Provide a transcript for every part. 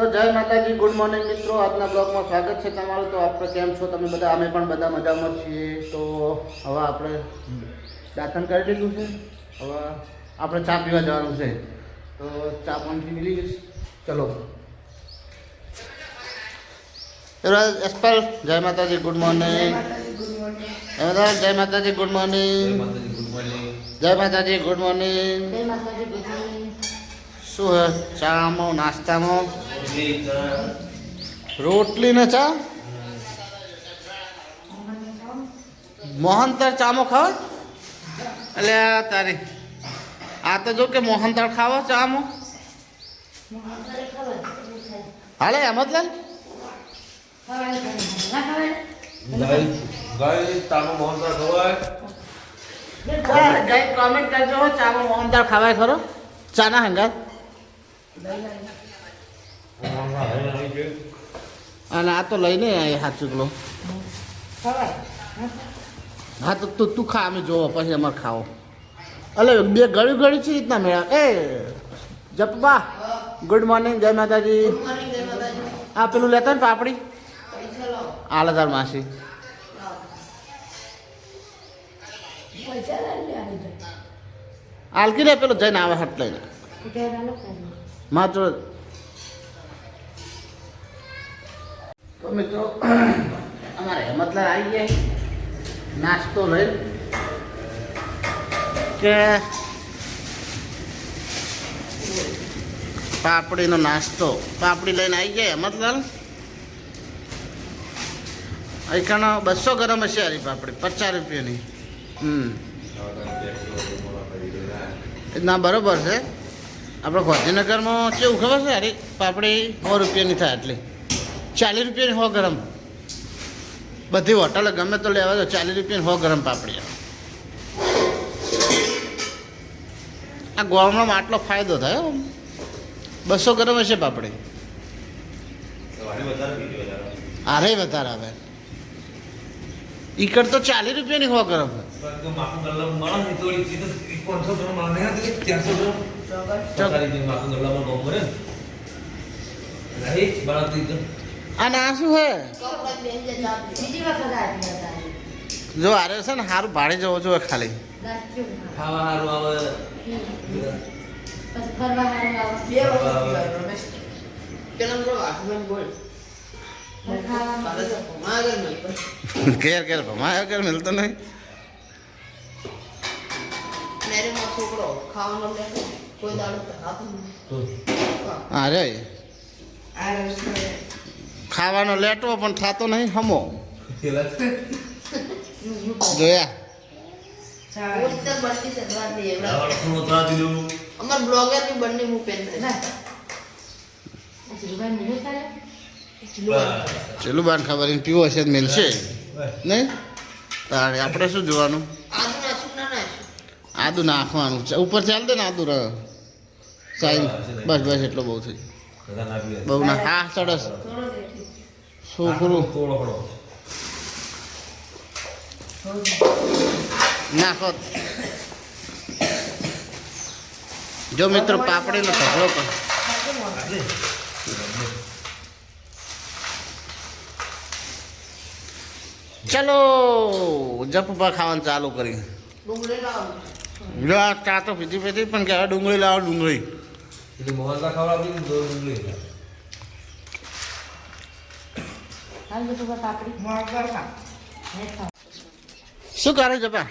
તો જય માતાજી ગુડ મોર્નિંગ મિત્રો. આજના બ્લોગમાં સ્વાગત છે તમારું. તો આપણે કેમ છો? તમે બધા અમે પણ બધા મજામાં છીએ. તો હવે આપણે દાંતણ કરી દીધું છે. હવે આપણે ચા પીવા જવાનું છે. તો ચા પણ મિલી લીધી ચલો. એસ્પલ જય માતાજી ગુડ મોર્નિંગ. જય માતાજી ગુડ મોર્નિંગ. જય માતાજી ગુડ મોર્નિંગ. શું હે? ચામાં નાસ્તામાં? રોટલી ને ચા મોહનતાળ ચામો ખાવા એટલે આ તારી આ તો જો કે મોહનતાળ ખાવો ચામો હાલે એમ જ લે ગઈ કોમેન્ટ કરજો હો ચામાં મોહનતાળ ખાવાય ખરો ચા ના હંગાત અને આ તો લઈને આવી હાથ ચૂકલો હા તો તું તું ખા અમે જોવો પછી અમારે ખાવો. અલે બે ગળ્યું ગળ્યું છે રીતના મેળા. એ જપબા ગુડ મોર્નિંગ જય માતાજી. આ પેલું લેતા ને પાપડી? આલે તાર માસી. આલકી રે પેલો જઈને આવે હટ લઈને. માત્ર તો મિત્રો, અમારે હેમતલાલ આવી ગયા નાસ્તો લઈ. કે પાપડીનો નાસ્તો. પાપડી લઈને આવી ગયા હેમતલાલ? અહીંકાનો બસો ગરમ હશે હારી પાપડી, પચાસ રૂપિયાની. હમ. ના, બરોબર છે. આપણે ગાંધીનગરમાં કેવું ખબર છે હારી? પાપડી સો રૂપિયાની થાય એટલી. ચાલીસ રૂપિયાની હો ગરમ બધી હોટલે ગમે તો લેવા દો ચાલીસ રૂપિયાની હો ગરમ પાપડી આવે. આ ગોળમાં આટલો ફાયદો થયો. બસો ગરમ હશે પાપડી આરે વધારે આવે ઈકડ તો ચાલીસ રૂપિયાની હો ગરમ અને આ શું હે. જો આરે છે ને સારું ભાડે જવો છો ખાલી. ઘેર ઘેર ભમાયો ઘેર મિલતો નહીં. છોકરો ખાવાનો કોઈ દાડો ધરાતો નહીં. અરે ખાવાનો લેટો પણ થતો નહીં હમો. જોયા. અમાર બ્લોગરની બંને હું પેન ચેલું બાન ખબર પીવો છે જ મિલશે નહીં? તારે આપણે શું જોવાનું? આદુ નાખવાનું છે. ઉપર ચાલ દે ને આદુ રહ સાઈન બસ બસ એટલો બહુ થઈ બહુ ના. હા સરસ. છોકરું નાખો જો મિત્રો પાપડીનો ઢગલો પણ. ચલો જપપા ખાવાનું ચાલુ કરી ડુંગળી ચા તો પીધી પીધી પણ કે ડુંગળી લાવો ડુંગળી. શું કરે જપા કલર કરવાની કરે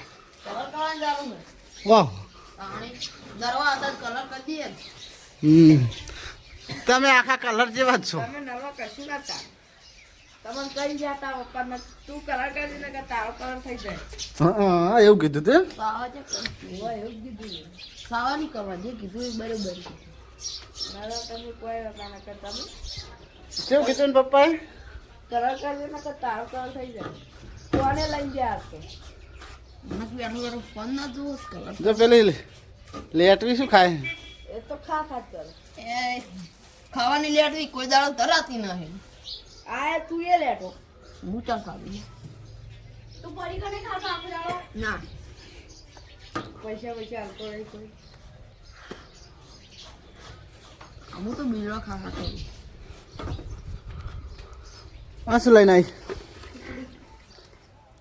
ને વાહ. પાણી દરવા કલર કરી દઈએ હમ. તમે આખા કલર જેવા જ છો. તમે નવા કશું ના તાર કઈ જતા ઉપર ને તું કલર કરી ને કે કલર થઈ જાય. હા એવું કીધું તે? સાવા જે એવું કીધું ને. સાવા કરવા જે કીધું એ બરોબર કેવું કીધું પપ્પાએ? કલર કરી ને કે તારો કલર થઈ જાય. કોને ફોન ના જોવો જ પેલી લેટવી શું ખાય? એ તો ખા ખા કરે. એ ખાવાની લેટવી કોઈ દાડો ધરાતી નહીં. આ તું એ લેટો. હું ચાલ ખાવી? તું પડી કને ખાતા આપણે આવો ના. પૈસા પૈસા આપતો રહી કોઈ હું તો બીજવા ખાવા કરું. આ શું લઈને આવી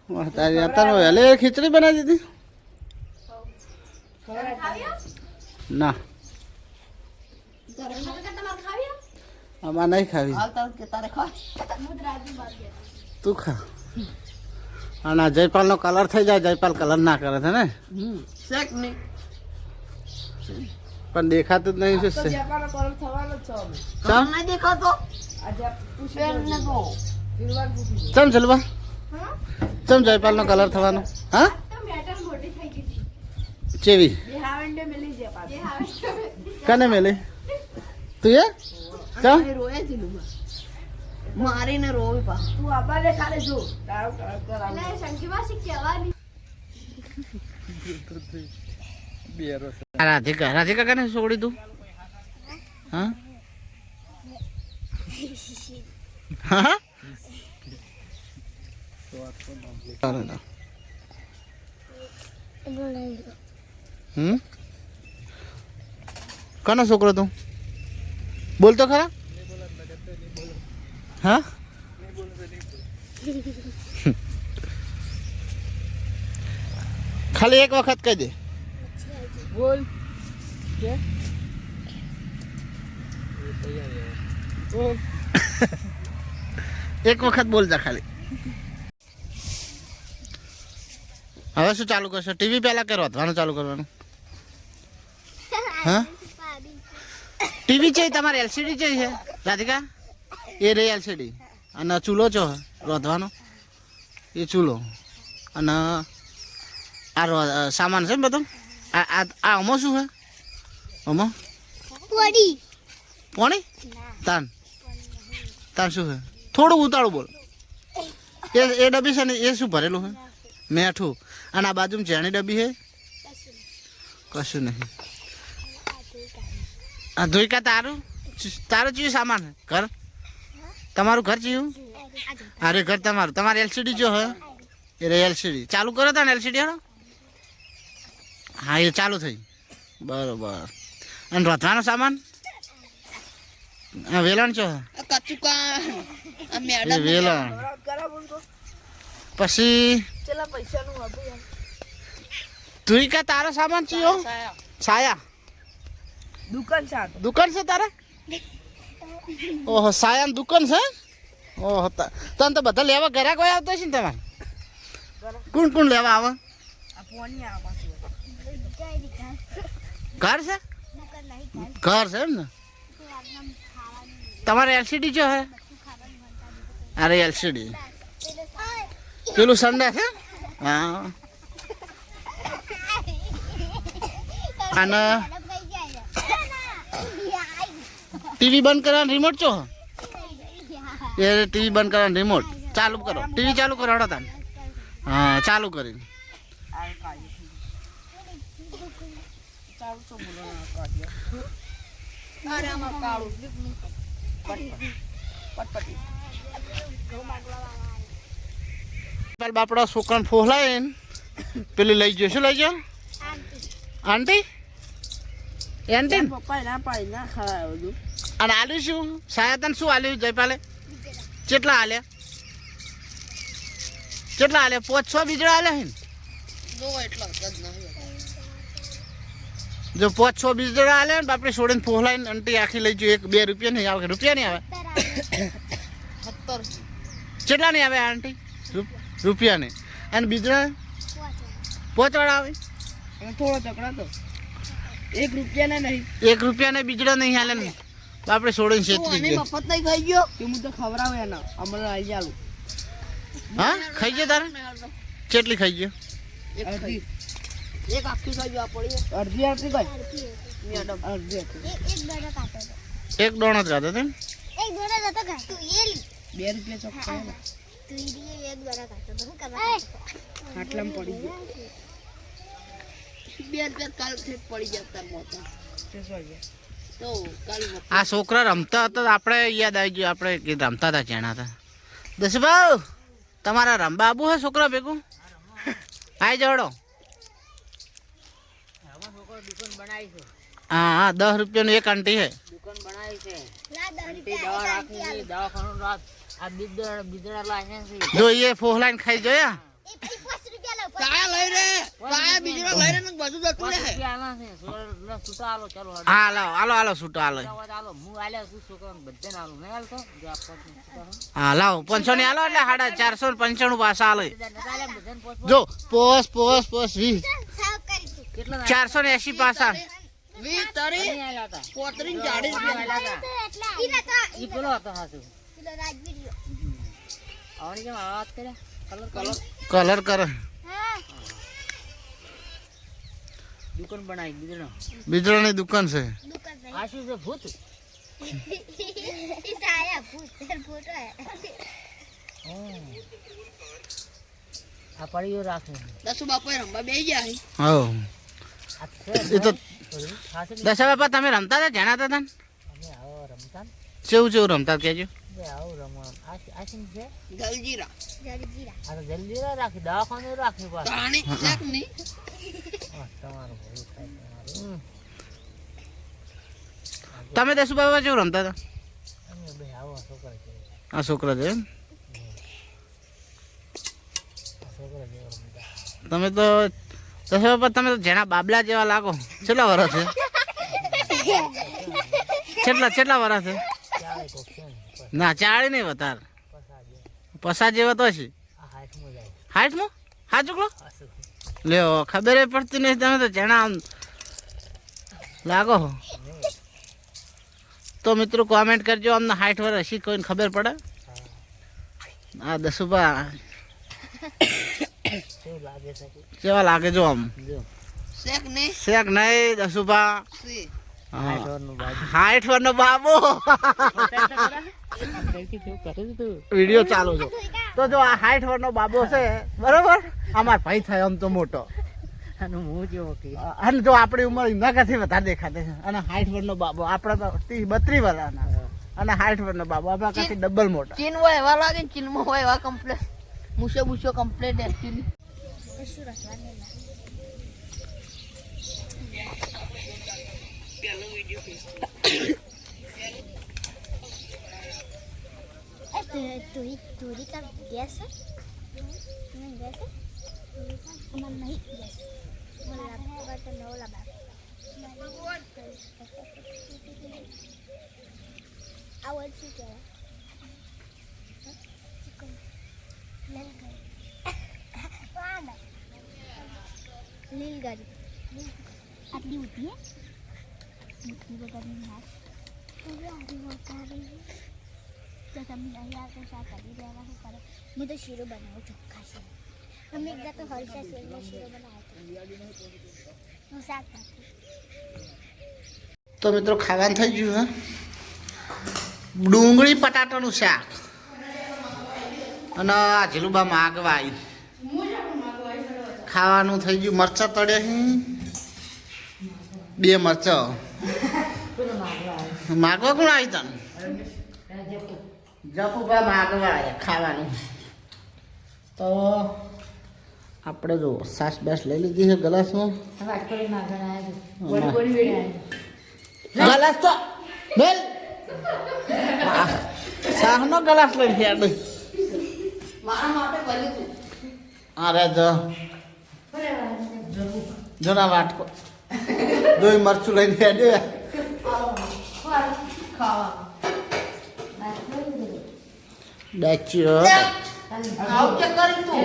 વાહ, તારી અત્યારે વહેલે ખીચડી બનાવી દીધી? ના. આમાં નહીં ખાવી. તું ખા. અને આ જયપાલનો કલર થઈ જાય જયપાલ કલર ના કરે છે ને? પણ દેખાતું જ નહીં છે. દેખાતો? ચમ ચલવા ચમ જયપાલનો કલર થવાનો? હા? ચેવી કને મેલે? તું એ? ચમ મારીને રોવે પા. તું આબાને ખાલી જો. તારો કરાવ રાધિકા રાધિકા કને છોડી તું? હા? હા. હમ કોનો છોકરો તું બોલતો ખરા હા ખાલી એક વખત કહી દે બોલ કે એક વખત બોલતા ખાલી હવે શું ચાલુ કરશો? ટીવી પહેલા કે રોધવાનું ચાલુ કરવાનું. હા? ટીવી છે તમારે એલસીડી છે છે રાધિકા? એ રે એલસીડી અને ચૂલો છો રોધવાનો? એ ચૂલો. અને આ સામાન છે ને બધો? આ આ આમાં શું છે? આમાં પોણી. તાન. તાન શું છે? થોડું ઉતાળું બોલ. એ એ ડબ્બી છે ને એ શું ભરેલું છે? મેઠું. અને આ બાજુમાં ચેણી ડબ્બી છે? કશું નહીં. આ ધોઈકા તારું? તારું ચીયું સામાન ઘર? તમારું ઘર ચીયું? અરે ઘર તમારું. તમારે એલસીડી જો હે? એ એલસીડી ચાલુ કરો તા ને એલસીડી હાલો. હા એ ચાલુ થઈ. બરોબર. અને રોધવાનો સામાન? વેલણ છો? વેલણ. પછી ચેલા પૈસાનું હતું યાર તું કા તારો સામાન ચિયો સાયા. દુકાન છે દુકાન છે તારે? ઓહો સાયાની દુકાન છે? ઓહો તા- તને તો બધા લેવા ઘરે કોઈ આવતો છે ને તમારે? કોણ કોણ લેવા આવે? ઘર છે? ઘર છે એમ ને? તમારે એલસીડી જો હે? અરે એલસીડી પેલું સંડે છે? હા. અને ટીવી બંધ કરવાનું રિમોટ છો? એ ટીવી બંધ કરવાનું રિમોટ ચાલુ કરો. ટીવી ચાલુ કરો, હડો તમે હા, ચાલુ કાળું. પટપટી. પેલા બાપડા છોકરાને ફોહલાય ને પેલી લઈ ગયો. શું લઈ જાઓ આંટી. આંટી? પપ્પા ના પાડી ના ખરાય બધું. અને આલ્યું શું? સાયતન શું આલ્યું? જયપાલે? કેટલા આલ્યા? કેટલા આલ્યા? પાંચ છ બીજડા આલ્યા હે જો એટલો જ નહીં જો પાંચ છ બીજડા આલ્યા ને બાપડે છોડીને ફોહલાઈને આંટી આખી લઈ ગયો. એક બે રૂપિયા નહીં આવે. રૂપિયા નહીં આવે? કેટલા નહીં આવે આંટી? રૂપ- રૂપિયા નહીં અને બીજડા પાંચ આવે? થોડો તકડા તો. એક રૂપિયા ને નહીં. એક રૂપિયા ને બીજડા નહીં હાલે ને. બાપડે છોડીને તું છેતરી ગયો. મફત નહીં ખાઈ ગયો? કે હું તો ખવડાવે એના. અમને આવી જાલું હા? ખાઈ ગયો તારે? કેટલી ખાઈ ગયો? અડધી. એક આખી ખાઈ ગયો પડી અડધી અડધી. કઈ મેડમ અડધી અડધી એક દોણો જ હતો તેમ? બે રૂપિયા ચોખ્ખા ને પડી ગયો. બે રૂપિયા કાલ પડી જતા મોટા છસો રૂપિયા તો કાલ આ છોકરા રમતા હતા તો આપણે યાદ આવી ગયું આપણે કે રમતા હતા ચેણા હતા. દસભાઉ તમારા રમવા આબુ હે છોકરા ભેગું? આઈ જવડો. હા હા દસ રૂપિયાનું એક આંટી હે. દુકાન બનાવી છે. દવા રાખી દવાખાનું રાત આ લાગે છે. ફોહલાઈને ખાઈ જોયા? ચારસો ને પંચાણું પાછા હાલો. જો પોસ પોસ પોસ વીસ. સાવ કરી તું કેટલા ચારસો ને એસી પાછા. વીસ તારી નહીં આલ્યા હતા. પોતરી ને ચાળીસ રૂપિયા આલ્યા હતા. એટલા ઈ પેલો હતો હાચું પેલો રાજવીર આવડી કેમ વાત કર્યા કલર કલર કલર કરે. દુકાન બનાવી બીજડો ની દુકાન છે. દુકાન આ શું છે ભૂત? ઈ સાયા ભૂત ફોટો હે. આ પડીઓ રાખે. દસુ બાપો રંબા બે ગયા હે. હા એ તો દશા બાપા તમે રમતા હતા? જણાતા હતા ને આવો રમતા કેવું કેવું રમતા કેજો કહેજો. રમવા આ શું- આ શું છે જલજીરા. જલજીરા આ તો જલ્દી ના રાખી દવાખાનું રાખી પાછું. તાણી શેક નહીં હા, તમારું ભલું થાય તમારું. તમે દસુ બાબા કેવું રમતા હતા? અમે બે આવો છોકરા છે આ છોકરા છે તમે તો દશા પર તમે તો જેના બાબલા જેવા લાગો, કેટલા વર્ષ છે? કેટલા કેટલા વર્ષ છે? ને, ચાળી નહીં વધારે. પસા જે જેવા તો છે હાઈટમાં? હા ચોકલો લ્યો, ખબર પડતી નહીં, તમે તો જેના આમ લાગો. તો મિત્રો કોમેન્ટ કરજો અમને હાઈટ વર્ષ હશી, કોઈને ખબર પડે? હા દસુભા કેવું લાગે જો આમ? શેક નહીં? દસુભા હાથ વરનું બાબો. વીડિયો ચાલુ છે તો જો આ હાઈટ વરનો બાબો છે બરોબર? અમાર ભાઈ થાય આમ તો મોટો. અને જો આપણી ઉંમર કરતી વધારે દેખાતી છે. અને હાઈટ વરનો બાબો આપણે તો ત્રીસ બત્રીસ વર્ષના અને હાઈટ વરનો બાબો આપણા કાથી ડબલ મોટો. ચીન હોય એવા લાગે ચીનમાં હોય એવા કમ્પ્લેટ મૂછો બૂછો કમ્પ્લેટ એકચ્યુઅલી શું રખવાનું ના લીલગરી આટલી હાથ પૂરી હારી વટારી તો તમે અહીં આવતો શા કરી દેવા શું હું તો શીરો બનાવું ચોખ્ખા છે અમે એકદા તો હર્ષા શેરનો શીરો બનાવ્યો હું શાક તો મિત્રો ખાવાનું થઈ ગયું હા? ડુંગળી બટાટાનું શાક. અને આ જીલુબા માગવા આવી ખાવાનું થઈ ગયું. મરચાં તળ્યા હી? બે મરચાં. માગવા કોણ આવી તને? જપુબા માગવા આવ્યા ખાવાનું. તો આપણે જો સાસ બાસ લઈ લીધી છે ગલાસમાં ગલાસ તો બેલ! શાહનો ગલાસ લઈ ફેડ મારા માટે ભલે તું. અરે જો. જોના વાટકો. દોઈ મરચું લઈને ફેડ ડાચ્યો આવું ચેક કરી તું?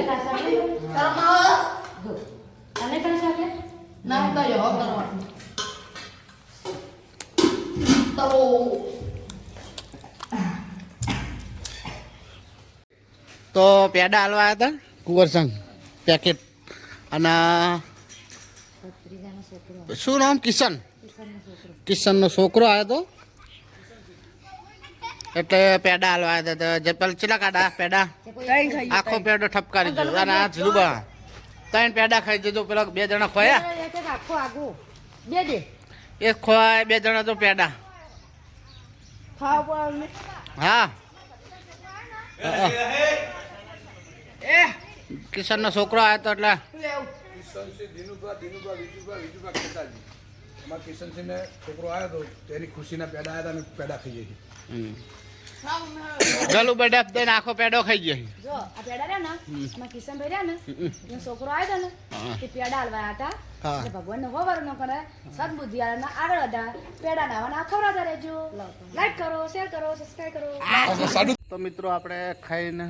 શરમ આવે ના કર્યો કરવાનું તો તો પેડા હાલવા આવ્યા હતા કુંવરસંગ પેકેટ. અને શું નામ? કિશન. કિશનનો છોકરો આવ્યો હતો એટલે પેડા હાલવા આવ્યા હતા જે પેલા ચેલા કાઢા પેડા? આખો પેડો ઠપકારી દીધો. અને આ ધ્રુબા ત્રણ પેડા ખાઈ દીધો પેલા બે જણા ખોયા? આખો આગો. બે દે. એક ખોવાય બે જણા તો પેડા. ખાવા પડે નો છોકરો આવ્યો હતો એટલે. અમારા કિશનસિંહને છોકરો આવ્યો હતો તેની ખુશીના પેડા આવ્યા હતા પેડા ખાઈએ છીએ હમ. હા, મમ્મી. ગલું બેડા દઈને આખો પેડો ખાઈ ગયો જો આ પેડા રહ્યા ને એમાં કિશનભાઈ રહ્યા ને એનો છોકરો આવ્યો ને હા. પેડા હાલવા હતા. હા. એટલે નો ન કરે સદબુદ્ધિ આલના આગળ વધા પેડા નાવાના ખવડાવતા રહેજો. લાઈક કરો શેર કરો સબસ્ક્રાઇબ કરો. તો મિત્રો આપણે ખાઈને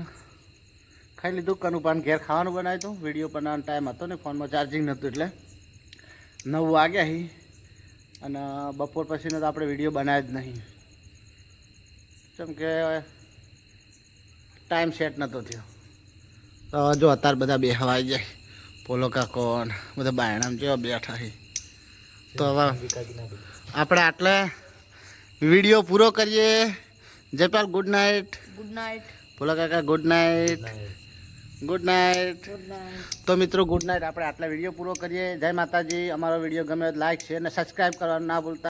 ખાઈ લીધું કનુપાન ઘેર ખાવાનું બનાવ્યું હતું વીડિયો બનાવવાનો ટાઈમ હતો ને ફોનમાં ચાર્જિંગ નહોતું એટલે. નવ વાગ્યા હી અને બપોર પછીનો તો આપણે વીડિયો બનાવ્યો જ નહીં. કેમ કે ટાઈમ સેટ નહોતો થયો. તો જો અત્યારે બધા બે હવાઈ જાય પોલો કાકોન બધા બાયણામ જેવા બેઠા હી તો હવે આપણે આટલે વીડિયો પૂરો કરીએ. Jaipal good night good night Polo કાકા ગુડ નાઇટ ગુડ નાઇટ તો મિત્રો ગુડ નાઇટ આપણે આટલા વીડિયો પૂરો કરીએ. જય માતાજી. અમારો વીડિયો ગમે લાઈક છે અને સબસ્ક્રાઈબ કરવાનું ના ભૂલતા.